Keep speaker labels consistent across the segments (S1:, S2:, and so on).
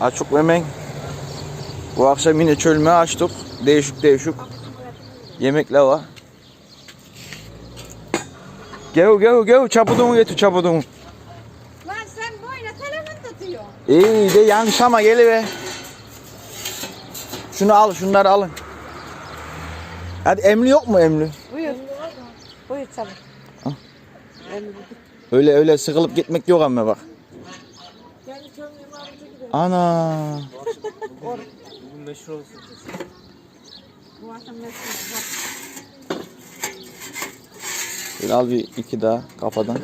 S1: Açık hemen. Bu akşam yine çölme açtık. Değişik değişik. Yemekler var. Gel gel gel çapudunu getir çapudunu.
S2: Lan sen boyuna telefon tutuyorsun.
S1: İyi de yanlış ama geliver. Şunu al şunları alın. Hadi emli yok mu emli?
S2: Buyur. Buyur tabii.
S1: Öyle öyle sıkılıp gitmek yok ama bak. Ana.
S3: Bugün meşhur olsun.
S2: Bu akşam meşhur.
S1: Al bir iki daha kafadan.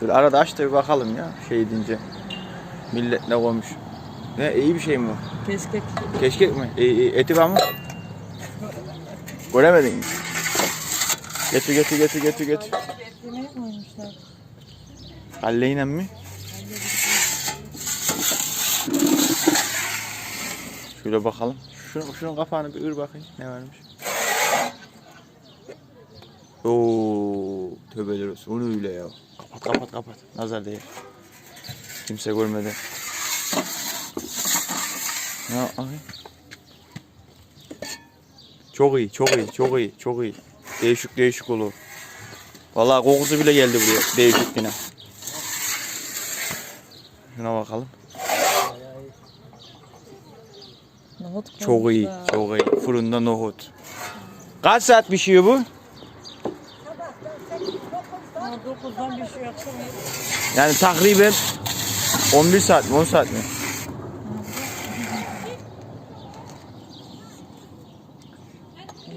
S1: Şöyle arada aç da bir bakalım ya şey deyince. Millet ne koymuş. Ne iyi bir şey mi bu?
S4: Keşkek.
S1: Keşkek mi? İyi, iyi. Eti var mı? Göremedin mi? Getir getir getir getir getir.
S4: Yemeğe koymuşlar.
S1: Kalleyle mi? Şöyle bakalım. Şunun, şunun kapağını bir ır bakayım. Ne varmış? Oo, tövbeler olsun. Onu öyle ya. Kapat kapat kapat. Nazar değil. Kimse görmedi. Ya ay. Çok iyi, çok iyi, çok iyi, çok iyi. Değişik değişik olur. Vallahi kokusu bile geldi buraya. Değişik yine. Şuna bakalım.
S4: Nohut
S1: Çok iyi, çok iyi. Fırında nohut. Kaç saat pişiyor bu?
S4: Şey.
S1: Yani takriben 11 saat mi 10 saat mi?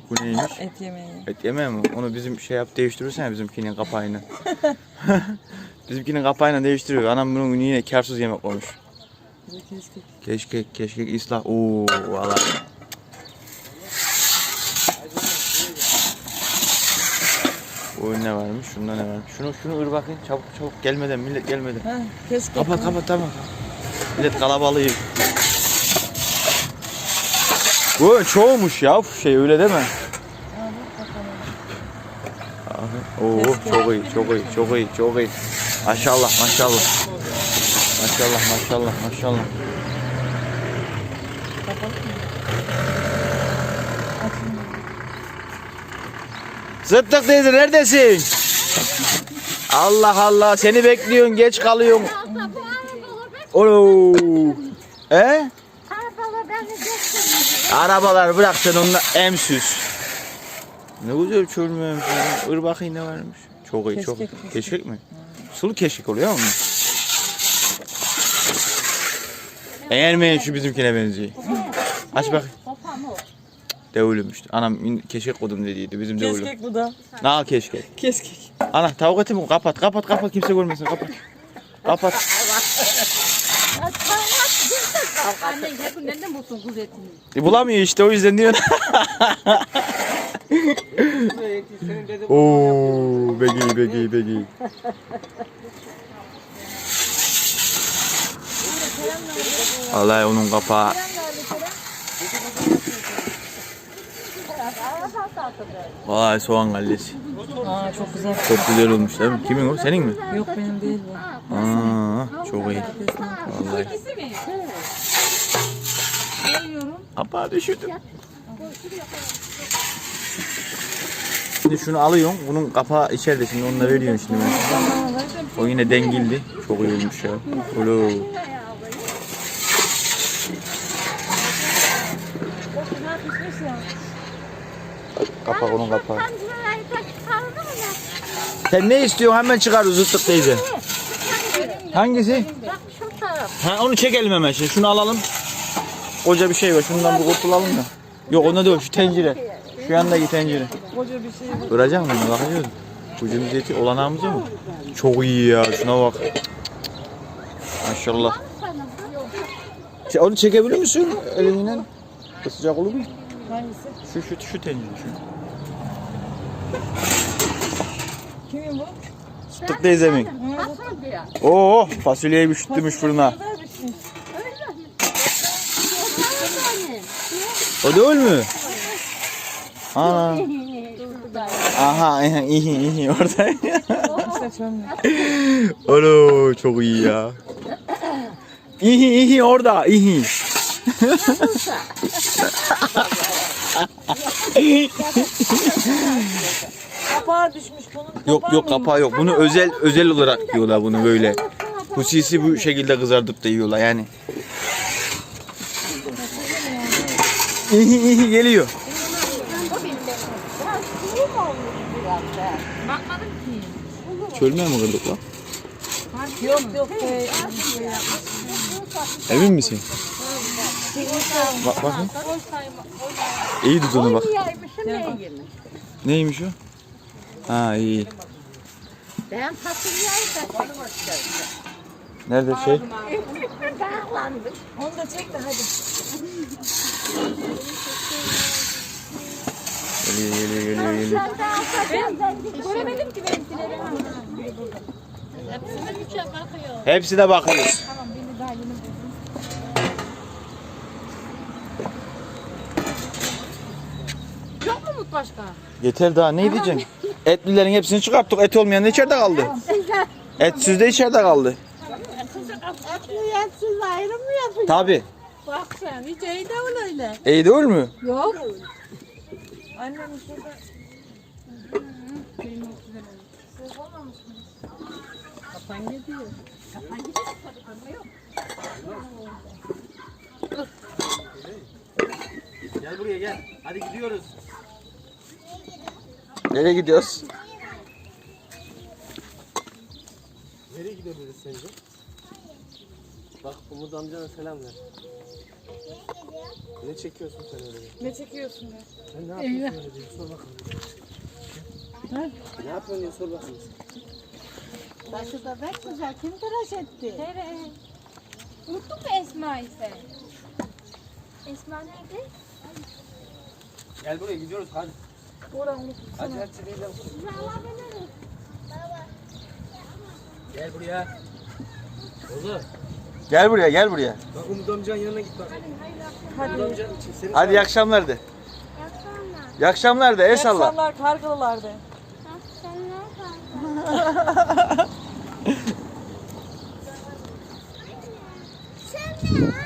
S1: Bu neymiş?
S4: Et yemeği.
S1: Et yemeği mi? Onu bizim şey yap değiştirirsen bizimkinin kapağını. bizimkinin kapağını değiştiriyor. Anam bunun yine karsız yemek olmuş.
S4: Keşkek.
S1: Keşke keşke ıslah. Oo valla. Bu ne varmış? Şunda ne varmış? Şunu şunu ır bakayım. Çabuk çabuk gelmeden millet gelmeden.
S4: Ha, keşkek.
S1: Kapat kapat tamam. Millet kalabalığı. Bu çoğumuş ya şey öyle deme. Oo çok iyi çok iyi çok iyi çok iyi. Maşallah maşallah. Maşallah maşallah maşallah. Zıttık teyze neredesin? Allah Allah seni bekliyorsun geç kalıyorsun. Oo. E?
S2: Arabalar beni göstermiyor.
S1: Arabalar bırak sen onunla emsüz. Ne güzel çölmüyormuş ya. Ir bakayım ne varmış. Çok iyi çok.
S4: Keşkek
S1: mi? Sulu keşkek oluyor mu? Beğenmeyin şu bizimkine benziyor. Aç. Devulüm işte. Anam keşkek kodum dediydi bizim devulüm.
S4: Keşkek bu da.
S1: Ne keşkek.
S4: Keşkek.
S1: Ana tavuk eti mi? Kapat kapat kapat kimse görmesin kapat. Kapat.
S2: Annen hep nereden bulsun kuz etini?
S1: E, bulamıyor işte o yüzden diyor. Oo, begi begi begi. Vallahi onun kapağı. Vallahi soğan kallesi.
S4: Aa çok güzel.
S1: Çok güzel olmuş değil mi? Kimin o? Senin mi?
S4: Yok benim değil bu.
S1: Aa, çok iyi. Vallahi. Kapağı düşürdüm. Şimdi şunu alıyorsun. Bunun kapağı içeride. Şimdi onu da veriyorsun şimdi. ben. O yine dengildi. Çok iyi olmuş ya. Ulu. Kapak onun kapağı. Sen ne istiyorsun? Hemen çıkar zıttık teyze. Hangisi? Ha onu çekelim hemen şimdi. Şunu alalım. Koca bir şey var. Şundan bir kurtulalım da. Yok onda değil. Şu tencere. Şu yandaki tencere.
S4: Koca bir şey bu.
S1: Kıracak mısın? Bakacağız. Eti olanağımız mı? Çok iyi ya. Şuna bak. Maşallah. Ç- Onu çekebilir misin elinle? Sıcak olur mu?
S4: Hangisi?
S1: Şu şu şu tencere şu.
S4: Kimin bu?
S1: Tık teyzemin.
S2: Asıl diyor.
S1: Oo fasulyeyi üşüttürmüş fırına.
S4: Güzel bir şey.
S1: O değil mi? Ana. Aha iyi iyi orada. Olo çok iyi ya. İyi iyi orada iyi.
S4: Kapağı düşmüş bunun.
S1: Yok
S4: kapağı
S1: yok kapağı yok. Bunu özel özel olarak yiyorlar bunu böyle. Husisi bu şekilde kızartıp da yiyorlar yani. İyi iyi geliyor. Çölmeye mi kırdık lan?
S4: Yok yok. Ee,
S1: Emin misin? Bak bakın. İyi tut onu bak.
S2: Neymiş
S1: o? Ha iyi.
S2: Ben fasulyayı da
S1: Nerede şey?
S2: bağlandım.
S4: onu da çek de hadi.
S1: Geliyor geliyor geliyor geliyor.
S2: Göremedim ki benimkileri. Hepsinin üçe bakıyor.
S1: Hepsi de bakıyoruz.
S2: Yok mu Mut başka?
S1: Yeter daha ne diyeceksin? Etlilerin hepsini çıkarttık. Et olmayan da içeride kaldı. Etsiz de içeride kaldı.
S2: Etli yetsiz ayrım mı yapıyor?
S1: Tabi.
S2: Bak sen hiç iyi de öyle.
S1: İyi değil mi?
S2: Yok.
S4: Annem şurada.
S2: Kapan gidiyor. Kapan gidiyor. Kapan yok.
S3: Gel buraya gel. Hadi gidiyoruz.
S1: Nereye gidiyoruz?
S3: Nereye gidebiliriz sence? Bak Umut amcana selam ver. Ne çekiyorsun sen öyle?
S4: Ne çekiyorsun ya?
S3: Sen ne yapıyorsun öyle diye sor bakalım. Ne yapıyorsun diye sor bakalım.
S2: Başı da pek güzel. Kim tıraş etti?
S5: Nere? Unuttun mu Esma'yı sen? Esma nerede?
S3: Gel buraya gidiyoruz hadi.
S4: Unut.
S3: Hadi hadi gidelim. Gel buraya. Oğlum
S1: Gel buraya gel buraya.
S3: bak Umut amcanın yanına git bak.
S4: Hadi.
S3: seni
S1: Hadi iyi akşamlar de. İyi akşamlar de. El salla.
S4: Akşamlar kargalılardı.
S5: Sen ne?